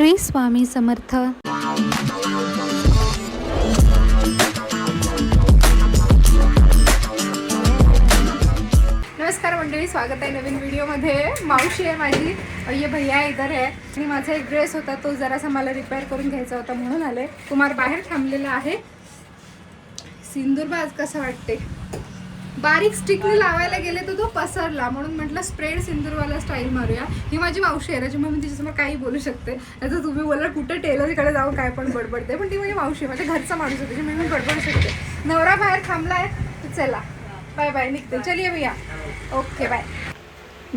श्री स्वामी समर्थ. नमस्कार मंडळी स्वागत आहे नवीन व्हिडिओमध्ये. मावशी आहे माझी ये भैया इधर आहे. आणि माझा एक ड्रेस होता तो जरासा मला रिपेअर करून घ्यायचा होता म्हणून आले. कुमार बाहेर थांबलेला आहे. सिंदूरबाज कसं वाटते? बारीक स्टिकने लावायला गेले तर तो पसरला. म्हणून म्हटलं स्प्रेड सिंदूरवाला स्टाईल मारूया. ही माझी मावशी आहे त्याच्यामुळे मी तिच्यासमोर काही बोलू शकते. नाही तुम्ही बोलला कुठं टेलरकडे जाऊन काय पण बडबडते पण ती माझी मावशी आहे माझ्या घरचा माणूस आहे त्याच्यामुळे मी बडबडू शकते. नवरा बाहेर थांबला आहे चला. बाय बाय निघते. चलिये भैया ओके बाय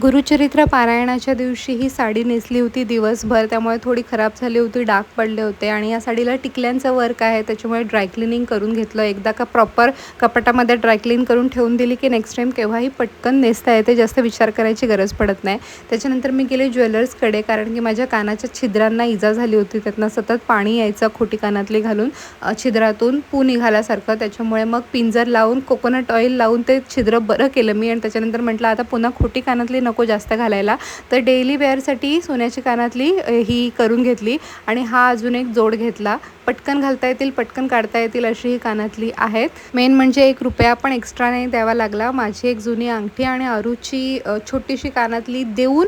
गुरुचरित्र पारायणाच्या दिवशी ही साडी नेसली होती दिवसभर. त्यामुळे थोडी खराब झाली होती डाग पडले होते आणि या साडीला टिकल्यांचं वर्क आहे. त्याच्यामुळे ड्रायक्लिनिंग करून घेतलं. एकदा का प्रॉपर कपाटामध्ये ड्रायक्लीन करून ठेवून दिली की नेक्स्ट टाईम केव्हाही पटकन नेसता येते. जास्त विचार करायची गरज पडत नाही. त्याच्यानंतर मी गेले ज्वेलर्सकडे कारण की माझ्या कानाच्या छिद्रांना इजा झाली होती. त्यातनं सतत पाणी यायचं खोटी कानातली घालून छिद्रातून पू निघाल्यासारखं. त्याच्यामुळे मग पिंजर लावून कोकोनट ऑइल लावून ते छिद्र बरं केलं मी. आणि त्याच्यानंतर म्हटलं आता पुन्हा खोटी कानातली नको जास्त घालायला. तर डेली वेअरसाठी सोन्याची कानातली ही करून घेतली आणि हा अजून एक जोड घेतला. पटकन घालता येतील पटकन काढता येतील अशी ही कानातली आहेत. मेन म्हणजे एक रुपया पण एक्स्ट्रा नाही द्यावा लागला. माझी एक जुनी अंगठी आणि अरूची छोटीशी कानातली देऊन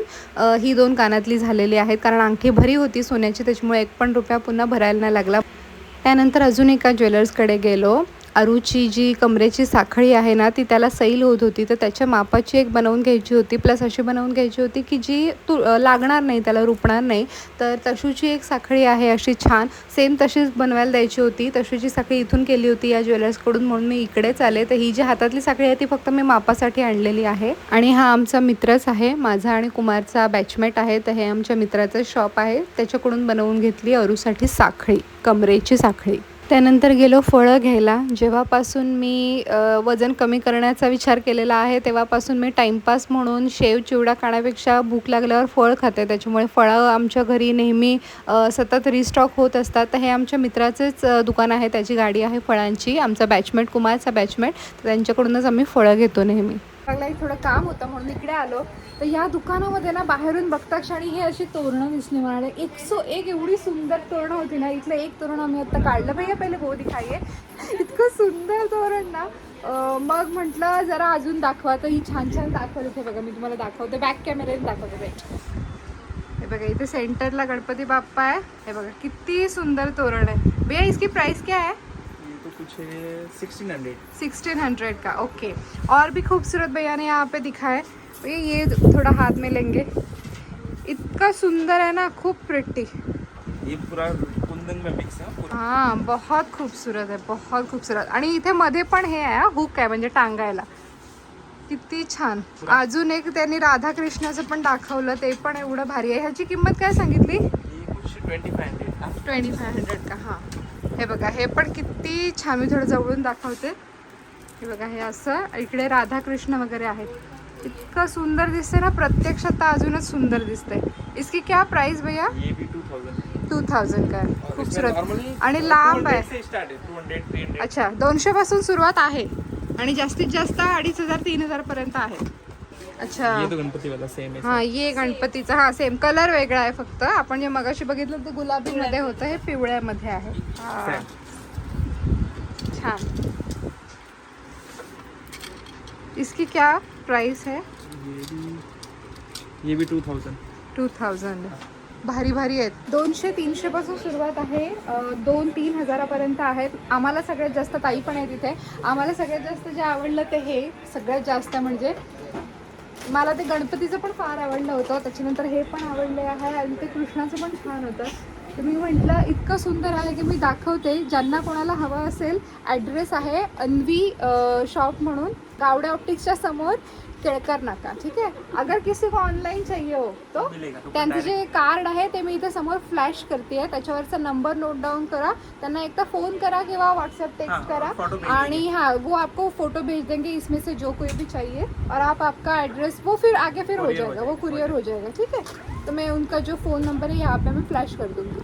ही दोन कानातली झालेली आहेत. कारण अंगठी भरी होती सोन्याची त्याच्यामुळे एक पण रुपया पुन्हा भरायला नाही लागला. त्यानंतर अजून एका ज्वेलर्सकडे गेलो. अरूची जी कमरेची साखळी आहे ना ती त्याला सैल होत होती. तर त्याच्या मापाची एक बनवून घ्यायची होती. प्लस अशी बनवून घ्यायची होती की जी तू लागणार नाही त्याला रुपणार नाही. तर तशूची एक साखळी आहे अशी छान. सेम तशीच बनवायला द्यायची होती. तशूची साखळी इथून केली होती या ज्वेलर्सकडून म्हणून मी इकडेच आले. तर ही जी हातातली साखळी आहे ती फक्त मी मापासाठी आणलेली आहे. आणि हा आमचा मित्रच आहे माझा आणि कुमारचा बॅचमेट आहे. तर हे आमच्या मित्राचं शॉप आहे. त्याच्याकडून बनवून घेतली अरूसाठी साखळी कमरेची साखळी. त्यानंतर गेलो फळं घ्यायला. जेव्हापासून मी वजन कमी करण्याचा विचार केलेला आहे तेव्हापासून मी टाईमपास म्हणून शेव चिवडा खाण्यापेक्षा भूक लागल्यावर फळ खाते. त्याच्यामुळे फळं आमच्या घरी नेहमी सतत रिस्टॉक होत असतात. तर हे आमच्या मित्राचेच दुकान आहे. त्याची गाडी आहे फळांची. आमचा बॅचमेट कुमारचा बॅचमेट तर त्यांच्याकडूनच आम्ही फळं घेतो नेहमी. लागला थोडं काम होतं म्हणून इकडे आलो. तर या दुकानामध्ये ना बाहेरून बघता क्षणी हे अशी तोरणं दिसली म्हणाले. एक सो एक एवढी सुंदर तोरणं होती ना. इथलं एक तोरण आम्ही आता काढलं. पाहिजे पहिले हो दिखाईये इतकं सुंदर तोरण ना. मग म्हटलं जरा अजून दाखवा. तर ही छान छान दाखवत इथे बघा. मी तुम्हाला दाखवते. बॅक कॅमेऱ्याने दाखवते बाई. हे बघा इथे सेंटरला गणपती बाप्पा आहे. हे बघा किती सुंदर तोरण आहे. भैया इसकी प्राइस क्या आहे कुछ सिक्सटीन हंड्रेड सिक्सटीन हंड्रेड का ओके और भी खूबसूरत भैया ने यहाँ पे दिखा है। भैया ये थोड़ा हाथ में लेंगे। इतना सुंदर है ना खूब प्रिटी ये पूरा कुंदन में मिक्स है हाँ बहुत खूबसूरत है बहुत खूबसूरत। आणि इथे मध्ये पण हे आहे हुक आहे म्हणजे टांगायला। किती छान। अजून एक त्यांनी राधाकृष्णाचं पण दाखवलं ते पण एवढं भारी आहे. ह्याची किंमत काय सांगितली? Twenty five hundred twenty five hundred का हां. हे बघा हे पण किती छान मी थोडं जवळून दाखवते. हे बघा हे असं इकडे राधाकृष्ण वगैरे आहेत. इतकं सुंदर दिसते ना प्रत्यक्षात अजूनच सुंदर दिसते इसकी क्या प्राइस भैया? ये भी टू थाउजेंड का. आहे. खूबसूरत आणि लांब आहे. है अच्छा दोनशे पासून सुरुवात आहे. आणि जास्तीत जास्त अडीच हजार तीन हजार पर्यंत आहे. अच्छा. ये तो गणपति वाला सेम है हा ये गणपतीचा. हा सेम कलर वेगळा आहे फक्त. आपण जे मगाशी बघितलं ते गुलाबी मध्ये होतं हे पिवळ्यामध्ये आहे. हा. छान. इसकी क्या प्राइस है? ये भी ये भी टू थाउजेंड टू थाउजंड भारी भारी आहेत. दोनशे तीनशे पासून सुरुवात आहे. अं, दोन तीन हजारापर्यंत आहेत. आम्हाला सगळ्यात जास्त ताई पण आहे तिथे. आम्हाला सगळ्यात जास्त जे आवडलं ते हे सगळ्यात जास्त म्हणजे मला ते गणपतीचं पण फार आवडलं होतं. त्याच्यानंतर हे पण आवडले आहे आणि ते कृष्णाचं पण छान होतं. तर मी म्हटलं इतकं सुंदर आहे की मी दाखवते. ज्यांना कोणाला हवं असेल ॲड्रेस आहे अन्वी शॉप म्हणून गावडे ऑप्टिक्सच्या समोर. केळकर नाका ठीक आहे अगर किसी को ऑनलाईन चाहिए हो तो त्यांचं जे कार्ड आहे ते मी इथे समोर फ्लॅश करते त्याच्यावरचा नंबर नोट डाउन करा. त्यांना एकदा फोन करा किंवा व्हाट्सएप टेक्स्ट हाँ, करा. आणि हाँ वो आपको फोटो भेज देंगे. इसमें से जो कोई भी चाहिए और आप आपका एड्रेस वो फिर आगे फिर हो हो जाएगा वो कुरियर हो जाएगा ठीक है? तो मैं उनका जो फ़ोन नंबर है यहाँ पे मैं फ्लैश कर दूंगी।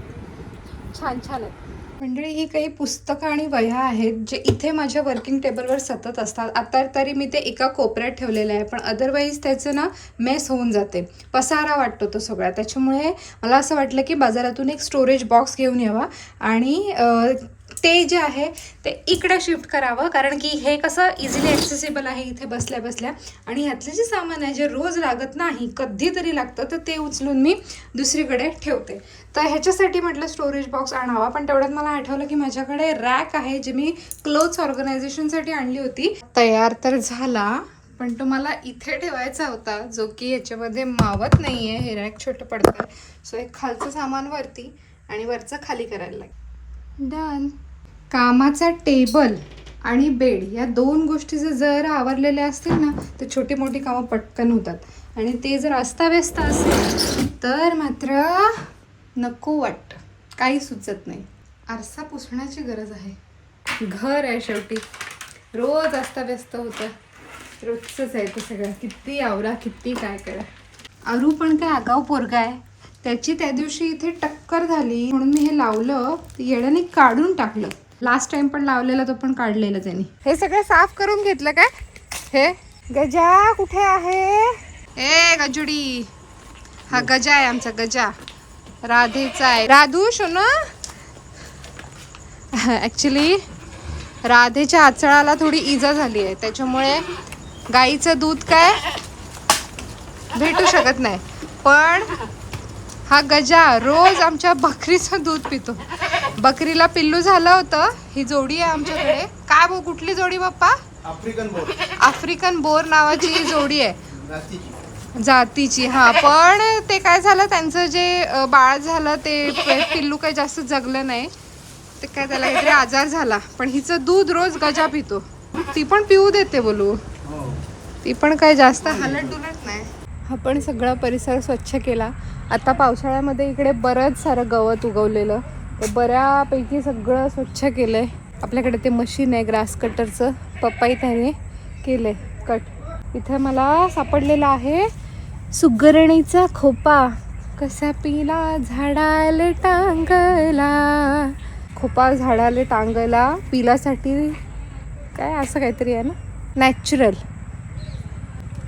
छान छान आहे मंडळी ही काही पुस्तकं आणि वह्या आहेत जे इथे माझ्या वर्किंग टेबलवर सतत असतात. आता तरी मी ते एका कोपऱ्यात ठेवलेलं आहे पण अदरवाईज त्याचं ना मेस होऊन जाते. पसारा वाटतो तो सगळा. त्याच्यामुळे मला असं वाटलं की बाजारातून एक स्टोरेज बॉक्स घेऊन यावा. आणि ते जे आहे ते इकडे शिफ्ट करावं. कारण की हे कसं इझिली ॲक्सेसिबल आहे इथे बसल्या बसल्या. आणि ह्यातलं जे सामान आहे जे रोज लागत नाही कधीतरी लागतं तर ते उचलून मी दुसरीकडे ठेवते. तर ह्याच्यासाठी म्हटलं स्टोरेज बॉक्स आणावा. पण तेवढ्यात मला आठवलं की माझ्याकडे रॅक आहे जे मी क्लोथ्स ऑर्गनायझेशनसाठी आणली होती. तयार तर झाला पण तो मला इथे ठेवायचा होता जो की याच्यामध्ये मावत नाही आहे हे रॅक छोटं पडतं सो एक खालचं सामान वरती आणि वरचं खाली करायला लागेल. डन कामाचा टेबल आणि बेड या दोन गोष्टी जर जर आवरलेल्या असतील ना तर छोटी मोठी कामं पटकन होतात. आणि ते जर अस्ताव्यस्त असेल तर मात्र नको वाटतं. काही सुचत नाही. आरसा पुसण्याची गरज आहे. घर आहे शेवटी. रोज अस्ताव्यस्त होतं. रोजचंच आहे ते सगळं. किती आवरा किती काय करा. अरू पण काय आगाव पोरगा आहे. त्याची त्या दिवशी इथे टक्कर झाली म्हणून मी हे लावलं येड्याने काढून टाकलं. लास्ट टाइम पण लावलेला तो पण काढलेला त्यांनी हे सगळं साफ करून घेतलं काय? हे गजा कुठे आहे? ए गजुडी. हा गजा आहे आमचा गजा. राधेचा आहे. राधू शोना ॲक्च्युली राधेच्या आचळाला थोडी इजा झाली आहे. त्याच्यामुळे गाईचं दूध काय भेटू शकत नाही. पण हा गजा रोज आमच्या बकरीचं दूध पितो. बकरीला पिल्लू झालं होतं. ही जोडी आहे आमच्याकडे. काय बो कुठली जोडी बाप्पा? African Boer. आफ्रिकन बोर नावाची ही जोडी आहे. जातीची. हा. पण ते काय झालं त्यांचं जे बाळ झालं ते पिल्लू काही जास्त जगलं नाही. ते काय त्याला काहीतरी आजार झाला. पण हिचं दूध रोज गजा पितो. ती पण पिऊ देते बोलू. ती पण काय जास्त हलत डुलत नाही आपण सगळा परिसर स्वच्छ केला. आता पावसाळ्यामध्ये इकडे बरंच सारं गवत उगवलेलं. बऱ्यापैकी सगळं स्वच्छ केलं आहे आपल्याकडे ते मशीन आहे ग्रास कटरचं पप्पाही त्याने केलं आहे कट इथं मला सापडलेलं आहे सुगरणीचा खोपा. कसा पिला झाडाले टांगला? खोपा झाडाले टांगला. पिलासाठी काय असं काहीतरी आहे ना? नॅचरल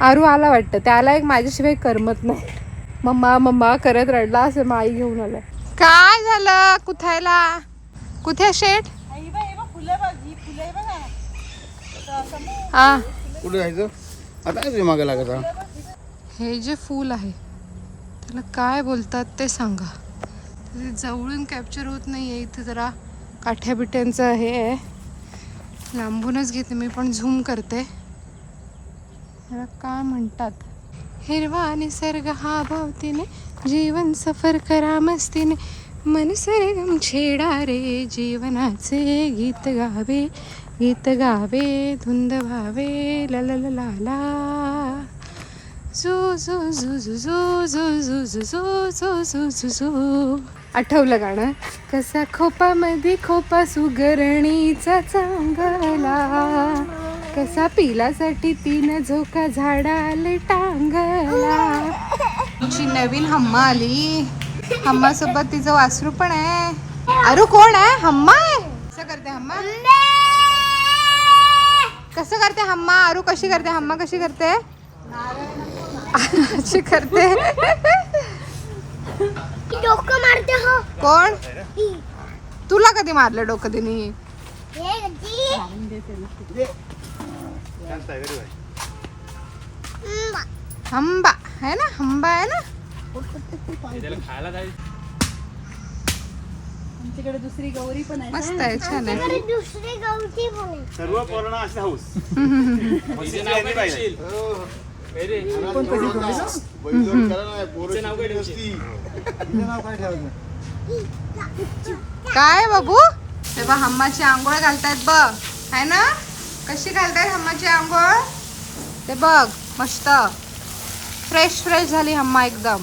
आरू आला वाटतं. त्याला एक माझ्याशिवाय करमत नाही. मम्मा मम्मा करत रडला असं माई घेऊन आलाय. काय झालं? कुठायला? कुठे शेट हा कुठे जायचं आता काय तुझ्या मागे लागायचा हे जे फूल आहे त्याला काय बोलतात ते सांगा. ते जवळून कॅप्चर होत नाही आहे इथे जरा. काठ्या बिट्यांचं हे आहे. लांबूनच घेते मी पण झूम करते. त्याला काय म्हणतात? हिरवा निसर्ग हा भावतीने जीवन सफर करा मस्तीने मन सरगम छेडा रे जीवनाचे गीत गावे गीत गावे धुंद व्हावे ला ला ला ला ला झू झू झू झू झू झू झू झू झू आठवलं गाणं कसा खोपामध्ये खोपा सुगरणीचा चांगला कसा पिलासाठी तीन झोका झाडाले टांगला. आमची नवीन हम्मा आली. हम्मा सोबत तिचं वासरू पण आहे. अरू कोण आहे? हम्मा आहे. कसं करते हम्मा? कसं करते हम्मा? अरू कशी करते? हम्मा कशी करते? अशी करते. डोकं मारते हो. कोण? तुला कधी मारलं डोकं तिने? हे गजी. हम्म. हंबा है ना? हंबा आहे ना त्याला खायला काय मस्त आहे छान आहे. दुसरी गवती पण आहे. सर्व हाऊस नाव काय ठेवशील? ए रे, नाव काय. काय तेव्हा हम्माची आंघोळ घालतायत बघ. है ना? कशी घालताय हम्माची आंघोळ? ते बघ मस्त. फ्रेश फ्रेश झाली हम्मा एकदम.